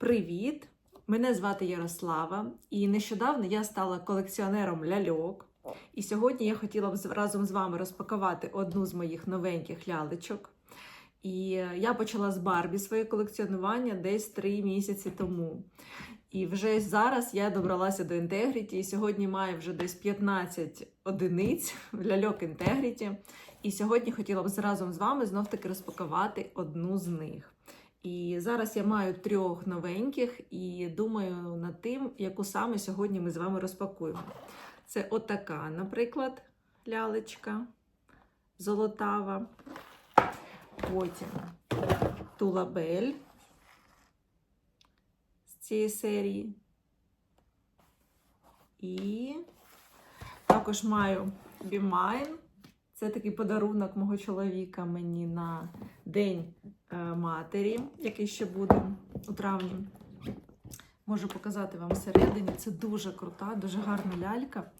Привіт! Мене звати Ярослава, і нещодавно я стала колекціонером ляльок. І сьогодні я хотіла б разом з вами розпакувати одну з моїх новеньких лялечок. І я почала з Барбі своє колекціонування десь три місяці тому. І вже зараз я добралася до Integrity, і сьогодні маю вже десь 15 одиниць ляльок Integrity. І сьогодні хотіла б разом з вами знов-таки розпакувати одну з них. І зараз я маю трьох новеньких і думаю над тим, яку саме сьогодні ми з вами розпакуємо. Це отака, наприклад, лялечка золотава. Потім тулабель з цієї серії. І також маю бімайн. Це такий подарунок мого чоловіка мені на День е, матері, який ще буде у травні. Можу показати вам всередині. Це дуже крута, дуже гарна лялька.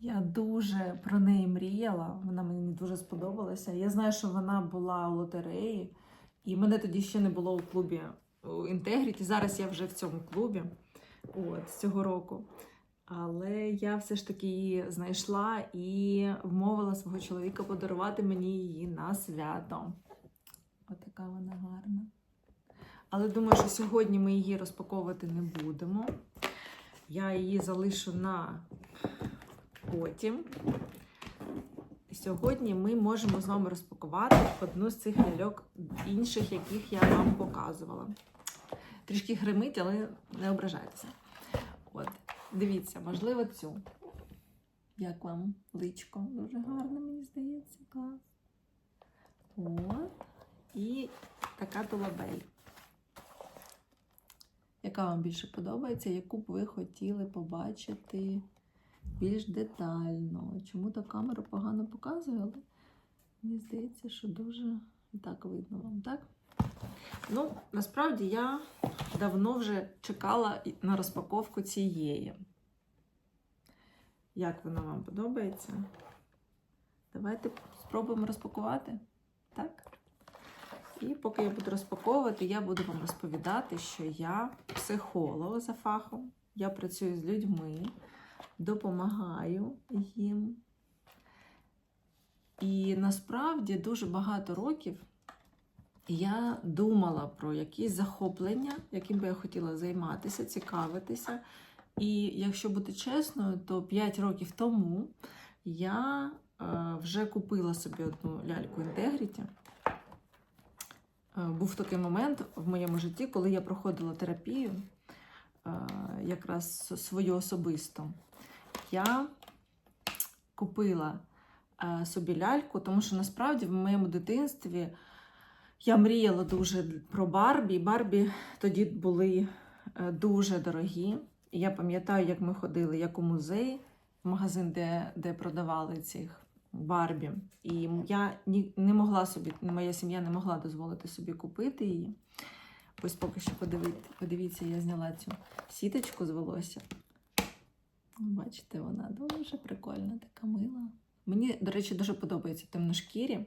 Я дуже про неї мріяла. Вона мені дуже сподобалася. Я знаю, що вона була у лотереї, і мене тоді ще не було у клубі у Інтегріті. Зараз я вже в цьому клубі от, з цього року. Але я все ж таки її знайшла і вмовила свого чоловіка подарувати мені її на свято. Отака вона гарна. Але думаю, що сьогодні ми її розпаковувати не будемо. Я її залишу на потім. Сьогодні ми можемо з вами розпакувати одну з цих ляльок інших, яких я вам показувала. Трішки гримить, але не ображайтеся. От, дивіться, можливо, цю. Як вам личко? Дуже гарно, мені здається, клас. От. І така тулабель. Яка вам більше подобається, яку б ви хотіли побачити більш детально? Чому та камера погано показує, але мені здається, що дуже так видно вам, так? Ну, насправді я давно вже чекала на розпаковку цієї. Як вона вам подобається? Давайте спробуємо розпакувати. Так? І поки я буду розпаковувати, я буду вам розповідати, що я психолог за фахом. Я працюю з людьми, допомагаю їм. І насправді дуже багато років я думала про якісь захоплення, яким би я хотіла займатися, цікавитися. І якщо бути чесною, то 5 років тому я е, вже купила собі одну ляльку. Е, Був такий момент в моєму житті, коли я проходила терапію, е, якраз свою особисту. Я купила е, собі ляльку, тому що насправді в моєму дитинстві я мріяла дуже про Барбі. Барбі тоді були е, дуже дорогі. Я пам'ятаю, як ми ходили як у музей, в магазин, де, де продавали цих Барбі. І я не могла собі, моя сім'я не могла дозволити собі купити її. Ось поки що подивіться, подивіться, я зняла цю сіточку з волосся. Бачите, вона дуже прикольна, така мила. Мені, до речі, дуже подобається темношкірі.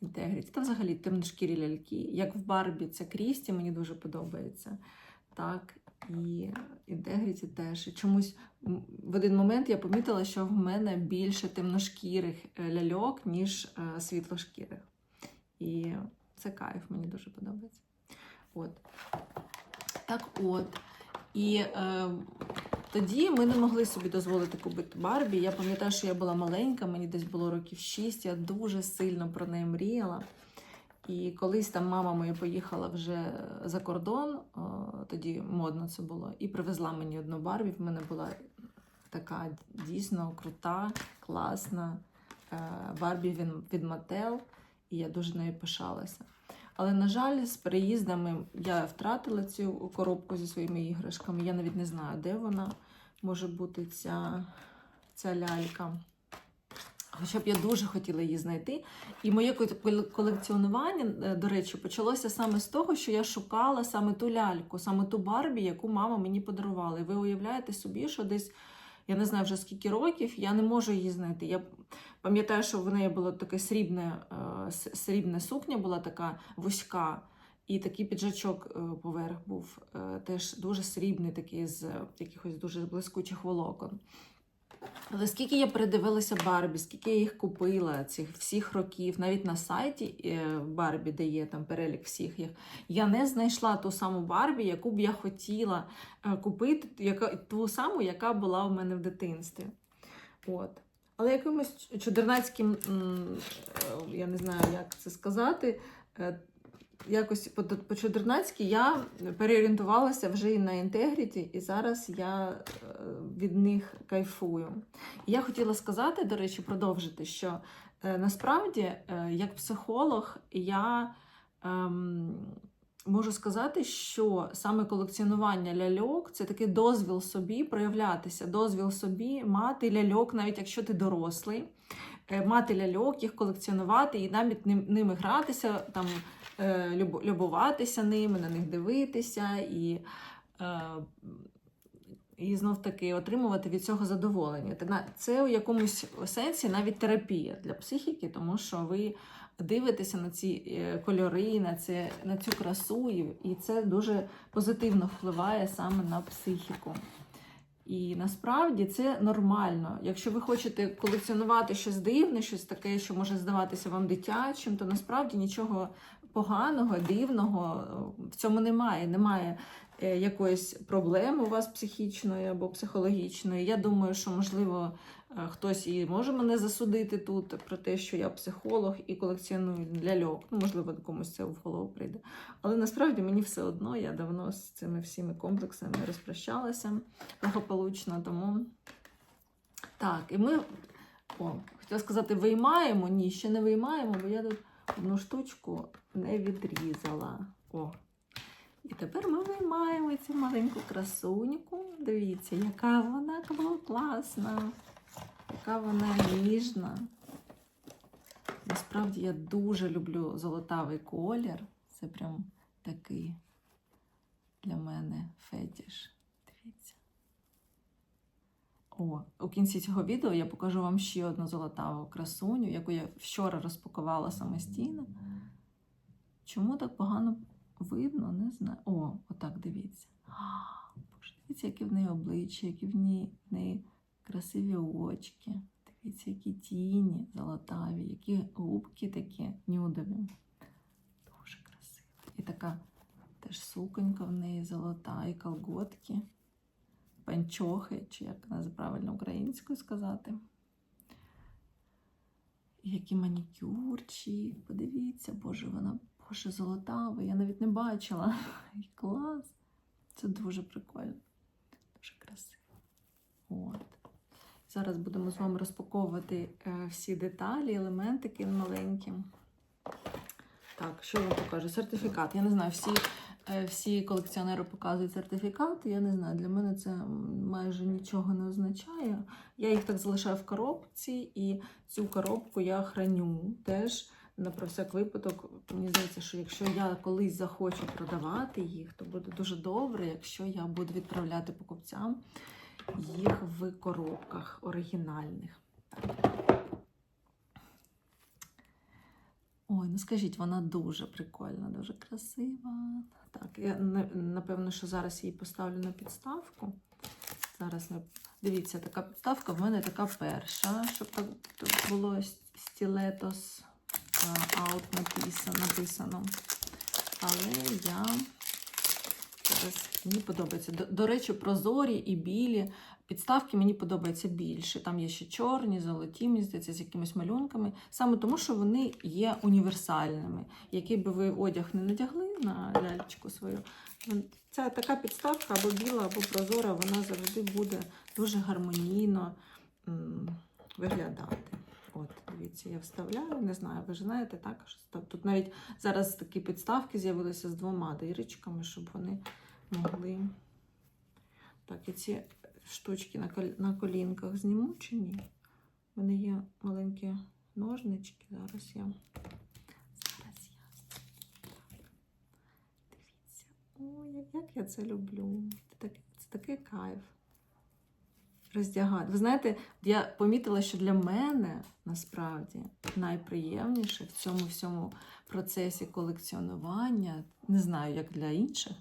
Інтегріті. Та взагалі темношкірі ляльки. Як в Барбі, це Крісті, мені дуже подобається. Так, і Інтегріті теж. І чомусь в один момент я помітила, що в мене більше темношкірих е, ляльок, ніж е, світлошкірих. І це кайф, мені дуже подобається. От. Так от. І е, тоді ми не могли собі дозволити купити Барбі. Я пам'ятаю, що я була маленька, мені десь було років 6, я дуже сильно про неї мріяла. І колись там мама моя поїхала вже за кордон, тоді модно це було, і привезла мені одну Барбі. В мене була така дійсно крута, класна е, Барбі від Мател, і я дуже нею пишалася. Але, на жаль, з переїздами я втратила цю коробку зі своїми іграшками. Я навіть не знаю, де вона може бути ця, ця лялька. Хоча б я дуже хотіла її знайти. І моє колекціонування, е, до речі, почалося саме з того, що я шукала саме ту ляльку, саме ту Барбі, яку мама мені подарувала. І ви уявляєте собі, що десь, я не знаю вже скільки років, я не можу її знайти. Я пам'ятаю, що в неї було таке срібне, е, срібне сукня, була така вузька. І такий піджачок е, поверх був е, теж дуже срібний, такий з якихось дуже блискучих волокон. Але скільки я передивилася Барбі, скільки я їх купила цих всіх років, навіть на сайті Барбі, де є там перелік всіх їх, я не знайшла ту саму Барбі, яку б я хотіла купити, яка, ту саму, яка була у мене в дитинстві. От. Але якимось чудернацьким, е, я не знаю, як це сказати, е, якось по, чудернацьки я переорієнтувалася вже і на інтегріті, і зараз я е, від них кайфую. І я хотіла сказати, до речі, продовжити, що насправді, як психолог, я ем, можу сказати, що саме колекціонування ляльок це такий дозвіл собі проявлятися, дозвіл собі мати ляльок, навіть якщо ти дорослий, е, мати ляльок, їх колекціонувати і навіть ними гратися, там, е, любуватися ними, на них дивитися і. е, І знов таки отримувати від цього задоволення. Це у якомусь сенсі навіть терапія для психіки, тому що ви дивитеся на ці е, кольори, на, це, на цю красу, і, це дуже позитивно впливає саме на психіку. І насправді це нормально. Якщо ви хочете колекціонувати щось дивне, щось таке, що може здаватися вам дитячим, то насправді нічого поганого, дивного е, в цьому немає. Немає е, якоїсь проблеми у вас психічної або психологічної. Я думаю, що можливо хтось і може мене засудити тут про те, що я психолог і колекціоную ляльок. Ну, можливо, комусь це в голову прийде. Але насправді мені все одно, я давно з цими всіми комплексами розпрощалася благополучно. Тому так, і ми о, хотіла сказати, виймаємо. Ні, ще не виймаємо, бо я тут одну штучку не відрізала. О. І тепер ми виймаємо цю маленьку красуньку. Дивіться, яка вона класна, яка вона ніжна. Насправді я дуже люблю золотавий колір. Це прям такий для мене фетіш. Дивіться. О, у кінці цього відео я покажу вам ще одну золотаву красуню, яку я вчора розпакувала самостійно. Чому так погано видно, не знаю. О, отак дивіться. Боже, дивіться, які в неї обличчя, які в в неї красиві очки. Дивіться, які тіні золотаві, які губки такі нюдові. Дуже красиво. І така теж суконька в неї золота, і колготки, панчохи, чи як нас правильно українською сказати. І який манікюрчик, подивіться, боже, вона боже, золотава, я навіть не бачила. Клас. Це дуже прикольно. Дуже красиво. От. Зараз будемо з вами розпаковувати е, всі деталі, елементики маленькі. Так, що я вам покажу? Сертифікат. Я не знаю, всі, е, всі колекціонери показують сертифікат. Я не знаю, для мене це майже нічого не означає. Я їх так залишаю в коробці, і цю коробку я храню теж на про всяк випадок. Мені здається, що якщо я колись захочу продавати їх, то буде дуже добре, якщо я буду відправляти покупцям їх в коробках оригінальних. Ой, ну скажіть, вона дуже прикольна, дуже красива. Так, я напевно, що зараз її поставлю на підставку. Зараз дивіться, така підставка в мене така перша, щоб так було стілетос аут написано. Але я зараз мені подобається. До, до речі, прозорі і білі підставки мені подобаються більше. Там є ще чорні, золоті, мені здається, з якимись малюнками. Саме тому, що вони є універсальними. Який би ви одяг не надягли на ляльчику свою, ця така підставка або біла, або прозора, вона завжди буде дуже гармонійно виглядати. От, дивіться, я вставляю, не знаю, ви ж знаєте, так? Тут навіть зараз такі підставки з'явилися з двома дирочками, щоб вони могли. Так, і ці штучки на, кол... на колінках зніму чи ні? У мене є маленькі ножнички. Зараз я. Зараз я. Дивіться. Ой, як- я це люблю. Це такий кайф. Роздягати. Ви знаєте, я помітила, що для мене насправді найприємніше в цьому всьому процесі колекціонування, не знаю, як для інших,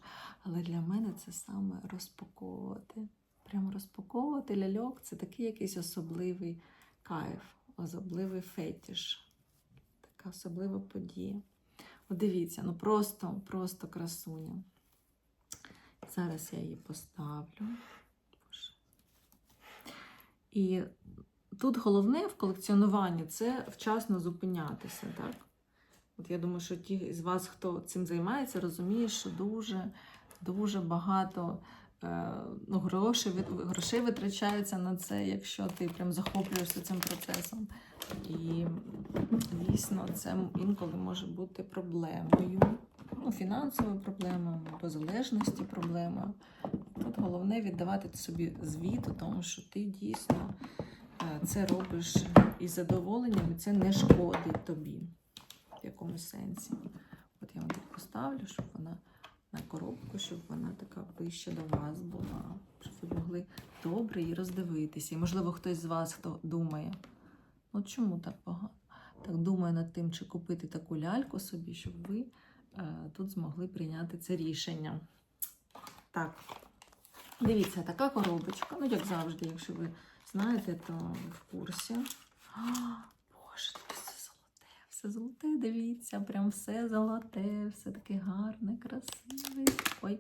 але для мене це саме розпаковувати. Прямо розпаковувати ляльок це такий якийсь особливий кайф, особливий фетіш, така особлива подія. От дивіться, ну просто, просто красуня. Зараз я її поставлю. І тут головне в колекціонуванні це вчасно зупинятися. Так? От я думаю, що ті з вас, хто цим займається, розуміє, що дуже, дуже багато е, ну, грошей, грошей витрачається на це, якщо ти прям захоплюєшся цим процесом. І дійсно це інколи може бути проблемою. Ну, фінансовою проблемою, або залежності проблемою. Тут головне віддавати собі звіт у тому, що ти дійсно е, це робиш із задоволенням, і це не шкодить тобі в якомусь сенсі. От я вам так поставлю, щоб вона на коробку, щоб вона така ближче до вас була, щоб ви могли добре її роздивитися. І, можливо, хтось з вас, хто думає, ну чому так погано? Так думає над тим, чи купити таку ляльку собі, щоб ви тут змогли прийняти це рішення. Так, дивіться, така коробочка. Ну, як завжди, якщо ви знаєте, то в курсі. А, Боже, тут все золоте, все золоте, дивіться, прям все золоте, все таке гарне, красиве. Ой,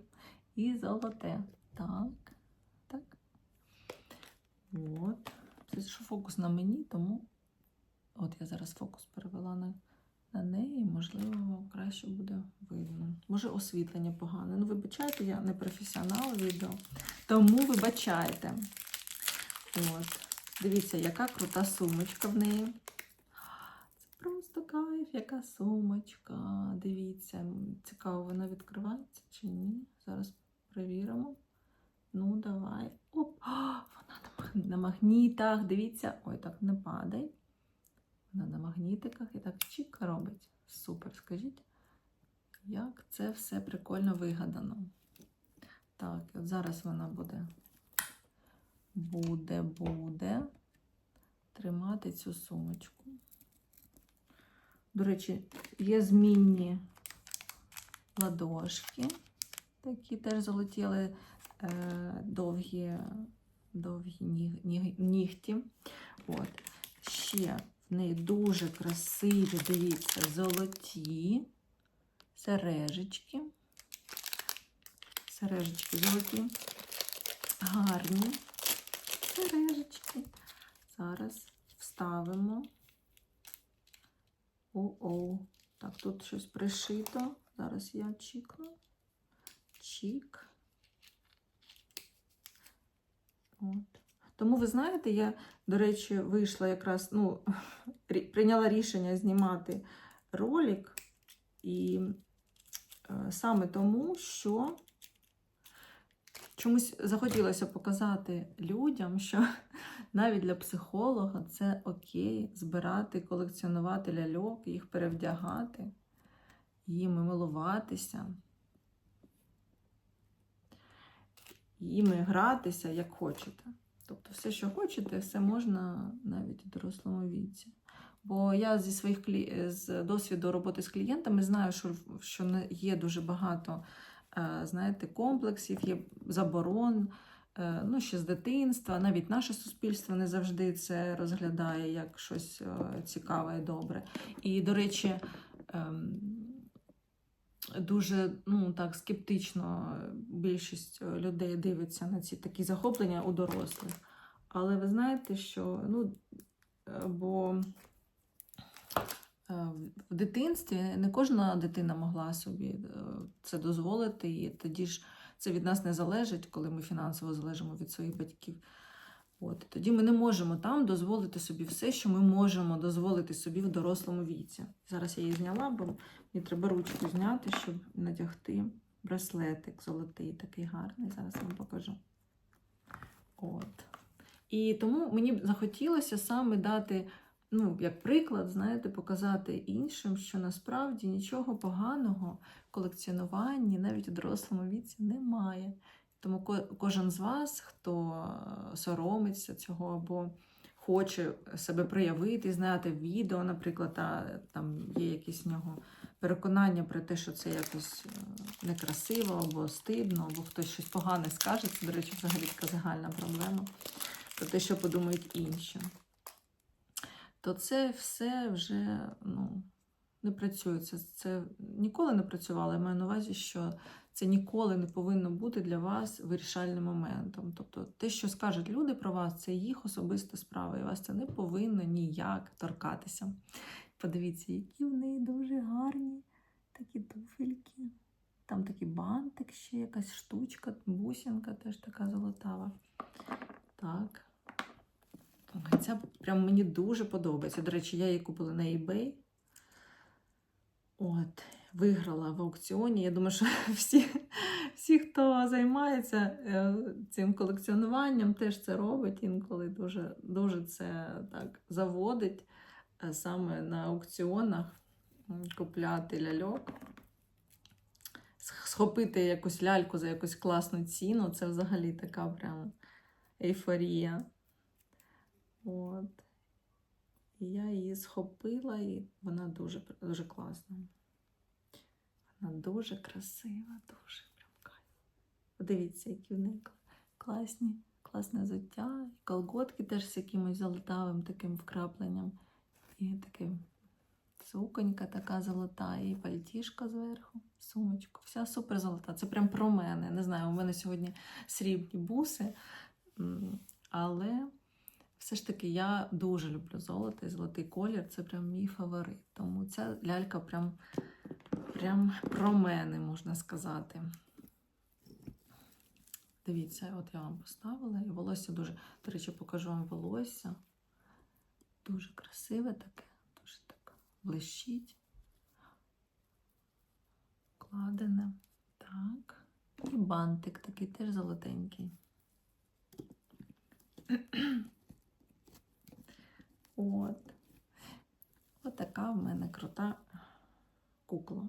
і золоте. Так, так. От. Це що фокус на мені, тому от я зараз фокус перевела на, на неї, можливо, краще буде видно. Може, освітлення погане. Ну, вибачайте, я не професіонал відео, тому вибачайте. От. Дивіться, яка крута сумочка в неї. Це просто кайф, яка сумочка. Дивіться, цікаво, вона відкривається чи ні. Зараз перевіримо. Ну, давай. Оп! Вона на магнітах. Дивіться. Ой, так не падай. Вона на магнітиках і так чик робить. Супер, скажіть, як це все прикольно вигадано. Так, от зараз вона буде буде, буде тримати цю сумочку. До речі, є змінні ладошки, такі теж золоті, але е, довгі, довгі ніг, ніг, нігті. От. Ще в неї дуже красиві, дивіться, золоті сережечки. Сережечки золоті, гарні сережечки. Зараз вставимо. О-о. Так, тут щось пришито. Зараз я чікну. Чік. От. Тому ви знаєте, я, до речі, вийшла якраз, ну, прийняла рішення знімати ролик. І е, саме тому, що чомусь захотілося показати людям, що навіть для психолога це окей збирати, колекціонувати ляльок, їх перевдягати, їми милуватися, їми гратися як хочете. Тобто, все, що хочете, все можна навіть у дорослому віці. Бо я зі своїх клі... з досвіду роботи з клієнтами знаю, що, що є дуже багато е, знаєте, комплексів, є заборон, е, ну, ще з дитинства. Навіть наше суспільство не завжди це розглядає як щось е, цікаве і добре. І, до речі, ем, дуже ну, так, скептично більшість е, людей дивиться на ці такі захоплення у дорослих. Але ви знаєте, що ну, е, бо е, в дитинстві не кожна дитина могла собі е, це дозволити, і тоді ж це від нас не залежить, коли ми фінансово залежимо від своїх батьків. От, тоді ми не можемо там дозволити собі все, що ми можемо дозволити собі в дорослому віці. Зараз я її зняла, бо мені треба ручку зняти, щоб надягти браслетик золотий, такий гарний. Зараз вам покажу. От. І тому мені б захотілося саме дати, ну, як приклад, знаєте, показати іншим, що насправді нічого поганого в колекціонуванні навіть у дорослому віці немає. Тому кожен з вас, хто е, соромиться цього або хоче себе проявити, зняти відео, наприклад, а там є якісь в нього переконання про те, що це якось е, некрасиво або стидно, або хтось щось погане скаже. Це, до речі, взагалі така загальна проблема про те, що подумають інші. То це все вже ну, не працює. Це, це ніколи не працювало. Я маю на увазі, що це ніколи не повинно бути для вас вирішальним моментом. Тобто, те, що скажуть люди про вас, це їх особиста справа, і вас це не повинно ніяк торкатися. Подивіться, які в неї дуже гарні такі туфельки. Там такий бантик ще, якась штучка, бусинка теж така золотава. Так. Ця прям мені дуже подобається. До речі, я її купила на eBay. От, виграла в аукціоні. Я думаю, що всі, всі хто займається е, цим колекціонуванням, теж це робить інколи дуже, дуже це так заводить е, саме на аукціонах купляти ляльок. Схопити якусь ляльку за якусь класну ціну, це взагалі така прям ейфорія. От. І я її схопила, і вона дуже, дуже класна. Вона дуже красива, дуже прям кайф. Подивіться, які в неї кла- класні, класне взуття. І колготки теж з якимось золотавим таким вкрапленням. І таким суконька така золота, і пальтішка зверху, сумочка. Вся супер золота. Це прям про мене. Не знаю, у мене сьогодні срібні буси. Але все ж таки я дуже люблю золото і золотий колір. Це прям мій фаворит. Тому ця лялька прям, прям про мене, можна сказати. Дивіться, от я вам поставила, і волосся дуже. До речі, покажу вам волосся. Дуже красиве таке, дуже так блищить. Кладене. Так. І бантик такий теж золотенький. От. От така в мене крута кукла.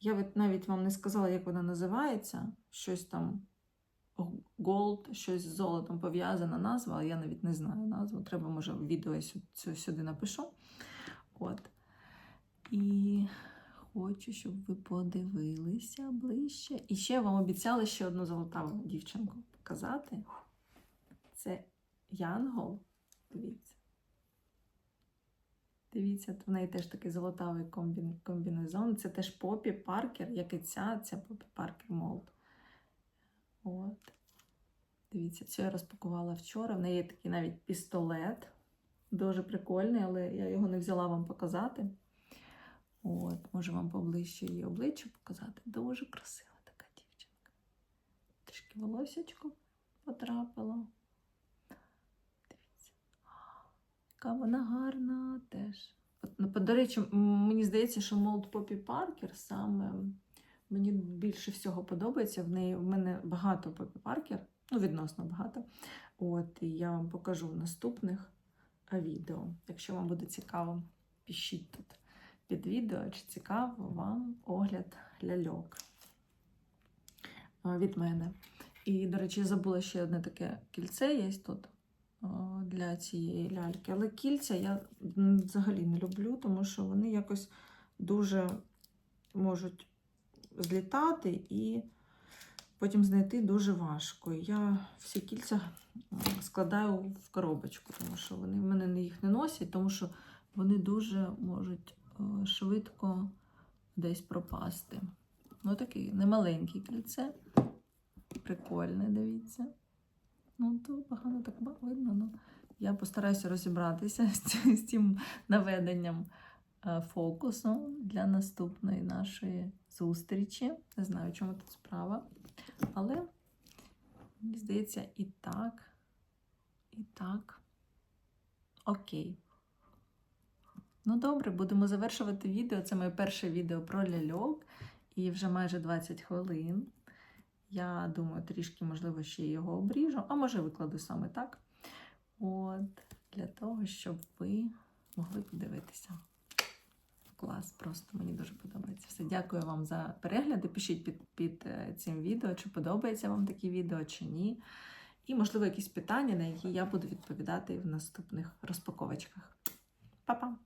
Я навіть вам не сказала, як вона називається. Щось там Gold, щось з золотом пов'язана назва, але я навіть не знаю назву. Треба, може, в відео я сю- сюди напишу. От. І хочу, щоб ви подивилися ближче. І ще вам обіцяла ще одну золотаву дівчинку показати. Це Янгол. Дивіться. Дивіться, в неї теж такий золотавий комбін... комбінезон. Це теж Попі Паркер, як і ця, ця Попі Паркер Молд. От. Дивіться, цю я розпакувала вчора. В неї є такий навіть пістолет. Дуже прикольний, але я його не взяла вам показати. От, можу вам поближче її обличчя показати. Дуже красива така дівчинка. Трішки волосечко потрапило. Дивіться. Яка вона гарна теж. От, ну, До речі, мені здається, що Молд Попі Паркер саме мені більше всього подобається. В неї в мене багато Попі Паркер, ну, відносно багато. От, і я вам покажу в наступних відео. Якщо вам буде цікаво, пишіть тут під відео, чи цікаво вам огляд ляльок від мене. І, до речі, я забула ще одне таке кільце є тут для цієї ляльки. Але кільця я взагалі не люблю, тому що вони якось дуже можуть злітати і потім знайти дуже важко. Я всі кільця складаю в коробочку, тому що вони в мене їх не носять, тому що вони дуже можуть е, швидко десь пропасти. Ну, такий немаленький кільце. Прикольне, дивіться. Ну, то погано так видно. Ну, я постараюся розібратися з цим наведенням е, фокусу для наступної нашої зустрічі. Не знаю, чому тут справа. Але, мені здається, і так, і так. Окей. Ну, добре, будемо завершувати відео. Це моє перше відео про ляльок. І вже майже 20 хвилин. Я думаю, трішки, можливо, ще його обріжу, а може викладу саме так. От, для того, щоб ви могли подивитися. Клас, просто мені дуже подобається. Все, дякую вам за перегляди. Пишіть під, під е, цим відео, чи подобається вам такі відео, чи ні. І, можливо, якісь питання, на які я буду відповідати в наступних розпаковочках. Па-па!